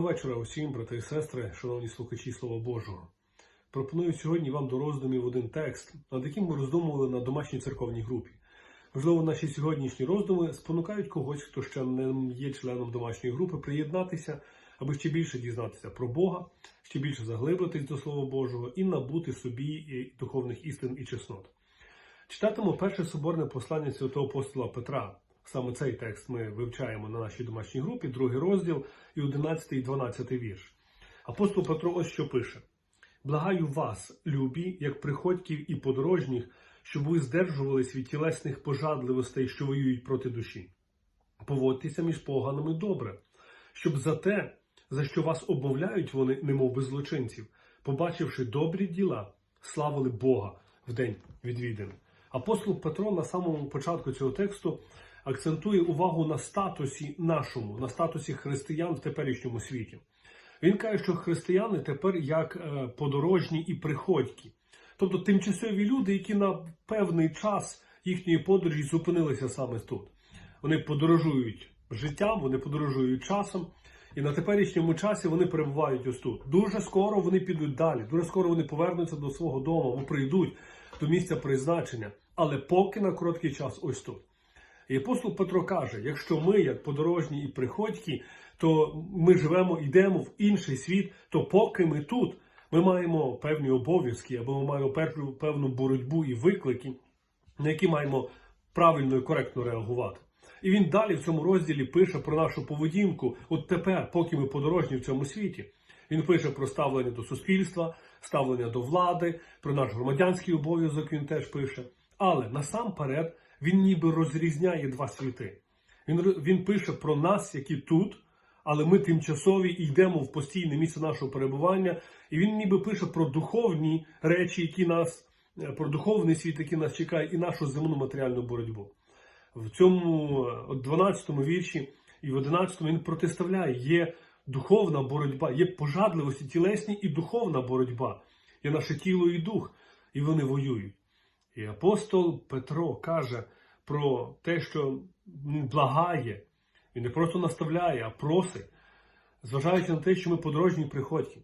вечора усім, брати і сестри, шановні слухачі Слова Божого. Пропоную сьогодні вам до роздумів один текст, над яким ми роздумували на домашній церковній групі. Можливо, наші сьогоднішні роздуми спонукають когось, хто ще не є членом домашньої групи, приєднатися, аби ще більше дізнатися про Бога, ще більше заглибитись до Слова Божого і набути собі і духовних істин і чеснот. Читатимемо перше соборне послання святого апостола Петра. Саме цей текст ми вивчаємо на нашій домашній групі, другий розділ і 11 і 12 вірш. Апостол Петро ось що пише: Благаю вас, любі, як приходьків і подорожніх, щоб ви здержувались від тілесних пожадливостей, що воюють проти душі. Поводьтеся між поганими добре, щоб за те, за що вас обмовляють вони, немов би злочинців, побачивши добрі діла, славили Бога в день відвідини. Апостол Петро на самому початку цього тексту акцентує увагу на статусі нашому, на статусі християн в теперішньому світі. Він каже, що християни тепер як е, подорожні і приходькі, тобто тимчасові люди, які на певний час їхньої подорожі зупинилися саме тут. Вони подорожують життям, вони подорожують часом, і на теперішньому часі вони перебувають ось тут. Дуже скоро вони підуть далі, дуже скоро вони повернуться до свого дому, або прийдуть до місця призначення, але поки на короткий час ось тут. І апостол Петро каже: якщо ми, як подорожні і приходькі, то ми живемо, йдемо в інший світ, то поки ми тут, ми маємо певні обов'язки, або ми маємо певну, певну боротьбу і виклики, на які маємо правильно і коректно реагувати. І він далі в цьому розділі пише про нашу поведінку, от тепер, поки ми подорожні в цьому світі. Він пише про ставлення до суспільства, ставлення до влади, про наш громадянський обов'язок він теж пише. Але насамперед він ніби розрізняє два світи. Він, він пише про нас, які тут, але ми тимчасові і йдемо в постійне місце нашого перебування. І він ніби пише про духовні речі, які нас, е, про духовний світ, який нас чекає, і нашу земну матеріальну боротьбу. В цьому 12-му вірші і в 11-му він протиставляє, є духовна боротьба, є пожадливості тілесні і духовна боротьба, є наше тіло і дух, і вони воюють. І апостол Петро каже про те, що він благає, він не просто наставляє, а просить, зважаючи на те, що ми подорожні приходьки.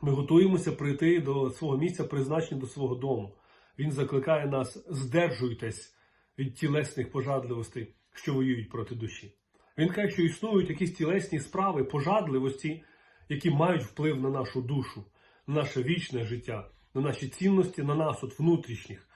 Ми готуємося прийти до свого місця, призначення до свого дому. Він закликає нас, здержуйтесь від тілесних пожадливостей, що воюють проти душі. Він каже, що існують якісь тілесні справи, пожадливості, які мають вплив на нашу душу, на наше вічне життя, на наші цінності, на нас, от внутрішніх.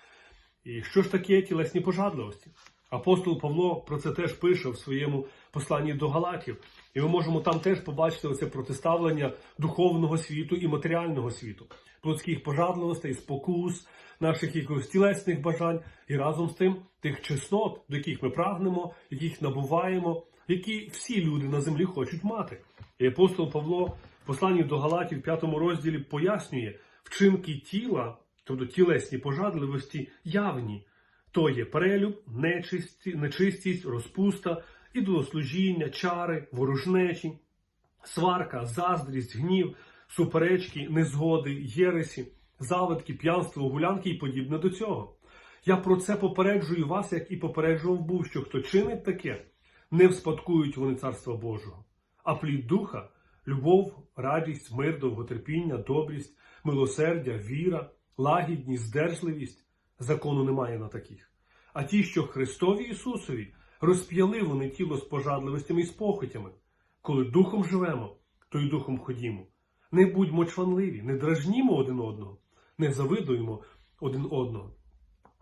І що ж таке тілесні пожадливості? Апостол Павло про це теж пише в своєму посланні до Галатів. І ми можемо там теж побачити оце протиставлення духовного світу і матеріального світу, плотських пожадливостей, спокус, наших якихось тілесних бажань, і разом з тим тих чеснот, до яких ми прагнемо, яких набуваємо, які всі люди на землі хочуть мати. І апостол Павло в посланні до Галатів, в п'ятому розділі, пояснює вчинки тіла, тобто тілесні пожадливості, явні. То є перелюб, нечисті, нечистість, розпуста, ідолослужіння, чари, ворожнечі, сварка, заздрість, гнів, суперечки, незгоди, єресі, завитки, п'янство, гулянки і подібне до цього. Я про це попереджую вас, як і попереджував був, що хто чинить таке, не вспадкують вони Царства Божого. А плід духа любов, радість, мир, довготерпіння, добрість, милосердя, віра, лагідність, здержливість. Закону немає на таких. А ті, що Христові Ісусові, розп'яли вони тіло з пожадливостями і з похотями. Коли духом живемо, то й духом ходімо. Не будьмо чванливі, не дражнімо один одного, не завидуємо один одного.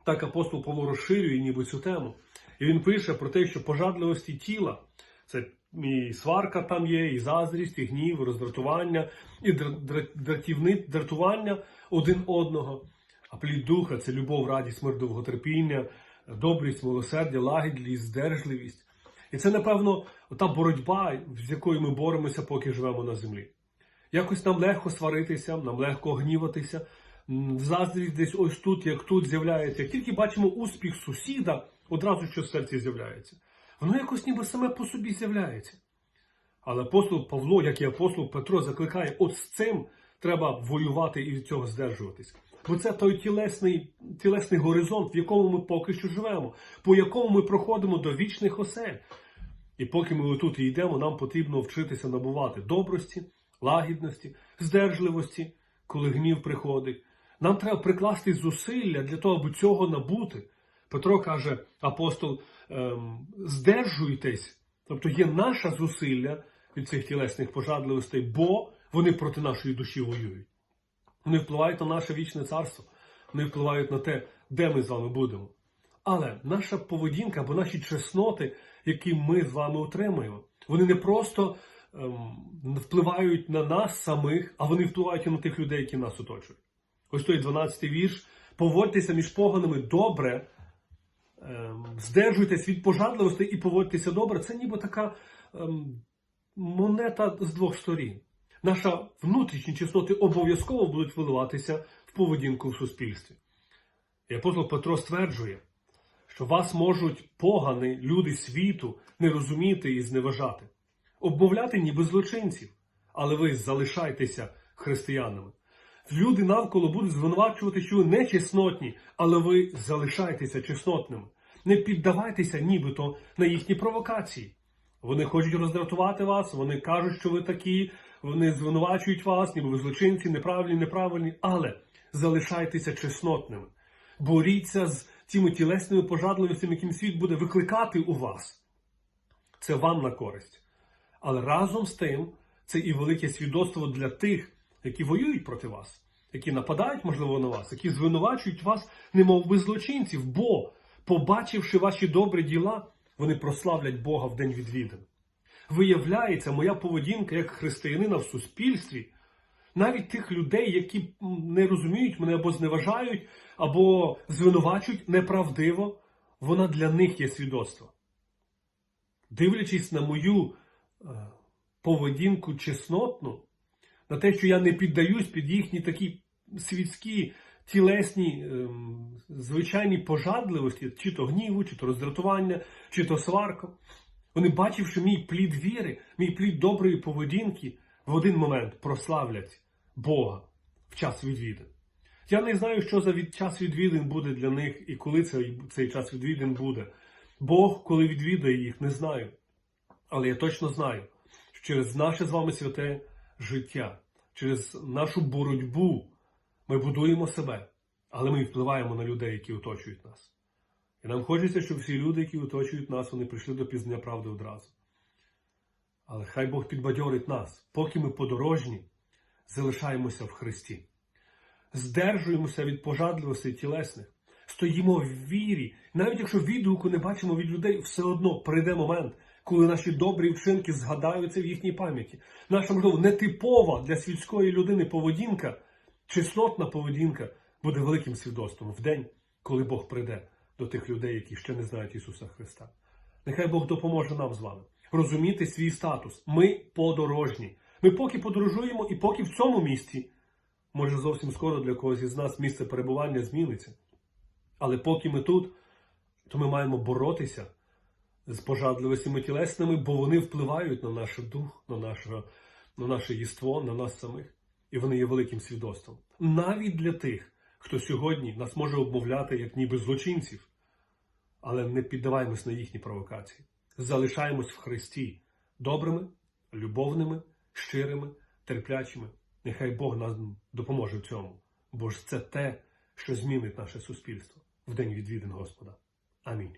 Так апостол Павло розширює ніби цю тему. І він пише про те, що пожадливості тіла це і сварка там є, і заздрість, і гнів, і роздратування, і дратівни, дратування один одного. А плід духа це любов, радість, мир, довготерпіння, добрість, милосердя, лагідність, здержливість. І це, напевно, та боротьба, з якою ми боремося, поки живемо на землі. Якось нам легко сваритися, нам легко гніватися. Заздрість десь ось тут, як тут з'являється. Як тільки бачимо успіх сусіда, одразу що в серці з'являється. Воно якось ніби саме по собі з'являється. Але апостол Павло, як і апостол Петро, закликає, от з цим треба воювати і від цього здержуватись. Бо це той тілесний тілесний горизонт, в якому ми поки що живемо, по якому ми проходимо до вічних осель. І поки ми отут і йдемо, нам потрібно вчитися набувати добрості, лагідності, здержливості, коли гнів приходить. Нам треба прикласти зусилля для того, аби цього набути. Петро каже, апостол, здержуйтесь, тобто є наше зусилля від цих тілесних пожадливостей, бо вони проти нашої душі воюють. Вони впливають на наше вічне царство, вони впливають на те, де ми з вами будемо. Але наша поведінка або наші чесноти, які ми з вами отримуємо, вони не просто ем, впливають на нас самих, а вони впливають і на тих людей, які нас оточують. Ось той 12-й вірш. Поводьтеся між поганими добре, ем, здержуйтесь від пожадливості і поводьтеся добре. Це ніби така ем, монета з двох сторін. Наша внутрішні чесноти обов'язково будуть виливатися в поведінку в суспільстві. І апостол Петро стверджує, що вас можуть погани люди світу не розуміти і зневажати, обмовляти ніби злочинців, але ви залишайтеся християнами. Люди навколо будуть звинувачувати, що ви не чеснотні, але ви залишайтеся чеснотними. Не піддавайтеся нібито на їхні провокації. Вони хочуть роздратувати вас, вони кажуть, що ви такі, вони звинувачують вас, ніби ви злочинці, неправильні, неправильні, але залишайтеся чеснотними. Боріться з тими тілесними пожадливостями, яким світ буде викликати у вас. Це вам на користь. Але разом з тим, це і велике свідоцтво для тих, які воюють проти вас, які нападають, можливо, на вас, які звинувачують вас, немов би злочинців, бо, побачивши ваші добрі діла, вони прославлять Бога в день відвідин. Виявляється, моя поведінка як християнина в суспільстві, навіть тих людей, які не розуміють мене або зневажають, або звинувачують неправдиво, вона для них є свідоцтво. Дивлячись на мою е, поведінку чеснотну, на те, що я не піддаюсь під їхні такі світські тілесні, ем, звичайні пожадливості, чи то гніву, чи то роздратування, чи то сварка. Вони, бачивши мій плід віри, мій плід доброї поведінки, в один момент прославлять Бога в час відвідин. Я не знаю, що за від час відвідин буде для них і коли цей, цей час відвідин буде. Бог, коли відвідає їх, не знаю. Але я точно знаю, що через наше з вами святе життя, через нашу боротьбу ми будуємо себе, але ми впливаємо на людей, які оточують нас. І нам хочеться, щоб всі люди, які оточують нас, вони прийшли до пізнання правди одразу. Але хай Бог підбадьорить нас, поки ми подорожні, залишаємося в Христі. Здержуємося від пожадливостей тілесних, стоїмо в вірі, навіть якщо відгуку не бачимо від людей, все одно прийде момент, коли наші добрі вчинки згадаються в їхній пам'яті. Наша, можливо, нетипова для світської людини поведінка, чеснотна поведінка буде великим свідоцтвом в день, коли Бог прийде до тих людей, які ще не знають Ісуса Христа. Нехай Бог допоможе нам з вами розуміти свій статус. Ми подорожні. Ми поки подорожуємо і поки в цьому місці, може зовсім скоро для когось із нас місце перебування зміниться. Але поки ми тут, то ми маємо боротися з пожадливостями тілесними, бо вони впливають на наш дух, на наше, на наше єство, на нас самих. І вони є великим свідоцтвом. Навіть для тих, хто сьогодні нас може обмовляти як ніби злочинців, але не піддаваємось на їхні провокації. Залишаємось в Христі добрими, любовними, щирими, терплячими. Нехай Бог нам допоможе в цьому, бо ж це те, що змінить наше суспільство в день відвідин Господа. Амінь.